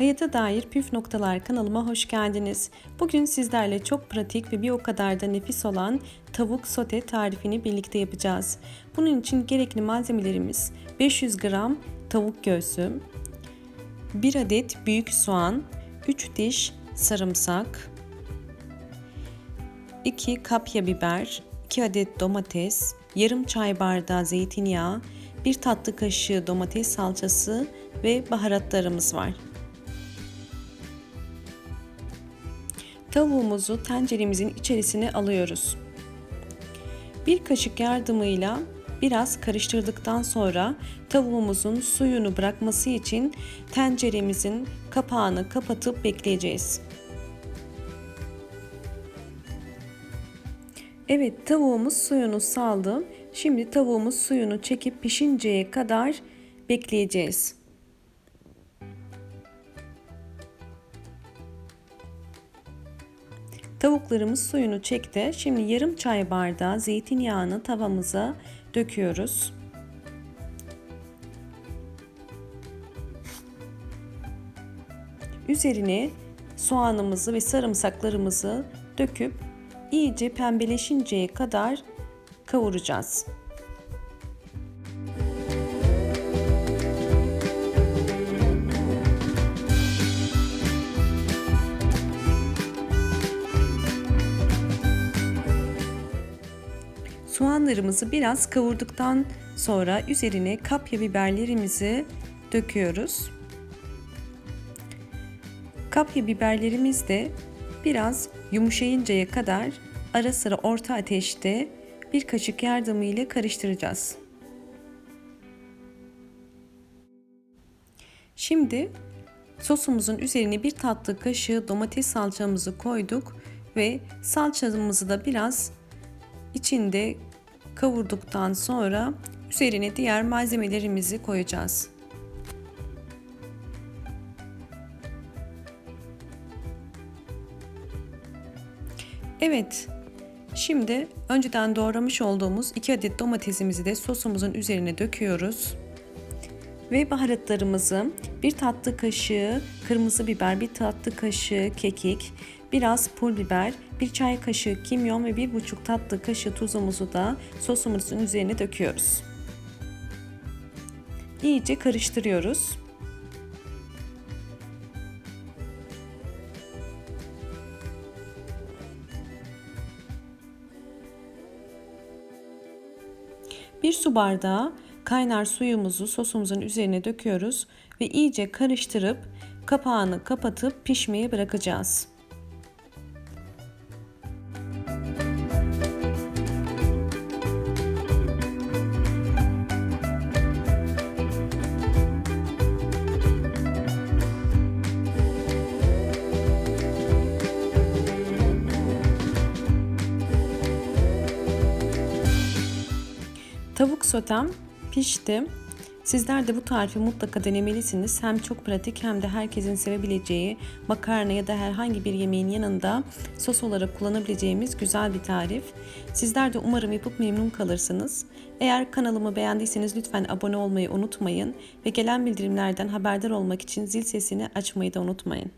Hayata dair püf noktalar kanalıma hoş geldiniz. Bugün sizlerle çok pratik ve bir o kadar da nefis olan tavuk sote tarifini birlikte yapacağız. Bunun için gerekli malzemelerimiz 500 gram tavuk göğsü, 1 adet büyük soğan, 3 diş sarımsak, 2 kapya biber, 2 adet domates, yarım çay bardağı zeytinyağı, 1 tatlı kaşığı domates salçası ve baharatlarımız var. Tavuğumuzu tenceremizin içerisine alıyoruz. Bir kaşık yardımıyla biraz karıştırdıktan sonra tavuğumuzun suyunu bırakması için tenceremizin kapağını kapatıp bekleyeceğiz. Evet tavuğumuz suyunu saldı. Şimdi tavuğumuz suyunu çekip pişinceye kadar bekleyeceğiz. Tavuklarımız suyunu çekti. Şimdi yarım çay bardağı zeytinyağını tavamıza döküyoruz. Üzerine soğanımızı ve sarımsaklarımızı döküp iyice pembeleşinceye kadar kavuracağız. Soğanlarımızı biraz kavurduktan sonra üzerine kapya biberlerimizi döküyoruz. Kapya biberlerimiz de biraz yumuşayıncaya kadar ara sıra orta ateşte bir kaşık yardımıyla karıştıracağız. Şimdi sosumuzun üzerine bir tatlı kaşığı domates salçamızı koyduk ve salçamızı da biraz içinde kavurduktan sonra üzerine diğer malzemelerimizi koyacağız. Evet, şimdi önceden doğramış olduğumuz 2 adet domatesimizi de sosumuzun üzerine döküyoruz. Ve baharatlarımızı bir tatlı kaşığı kırmızı biber, bir tatlı kaşığı kekik, biraz pul biber, bir çay kaşığı kimyon ve bir buçuk tatlı kaşığı tuzumuzu da sosumuzun üzerine döküyoruz. İyice karıştırıyoruz. Bir su bardağı kaynar suyumuzu sosumuzun üzerine döküyoruz ve iyice karıştırıp kapağını kapatıp pişmeye bırakacağız. Tavuk sotem pişti. Sizler de bu tarifi mutlaka denemelisiniz. Hem çok pratik hem de herkesin sevebileceği makarna ya da herhangi bir yemeğin yanında sos olarak kullanabileceğimiz güzel bir tarif. Sizler de umarım yapıp memnun kalırsınız. Eğer kanalımı beğendiyseniz lütfen abone olmayı unutmayın ve gelen bildirimlerden haberdar olmak için zil sesini açmayı da unutmayın.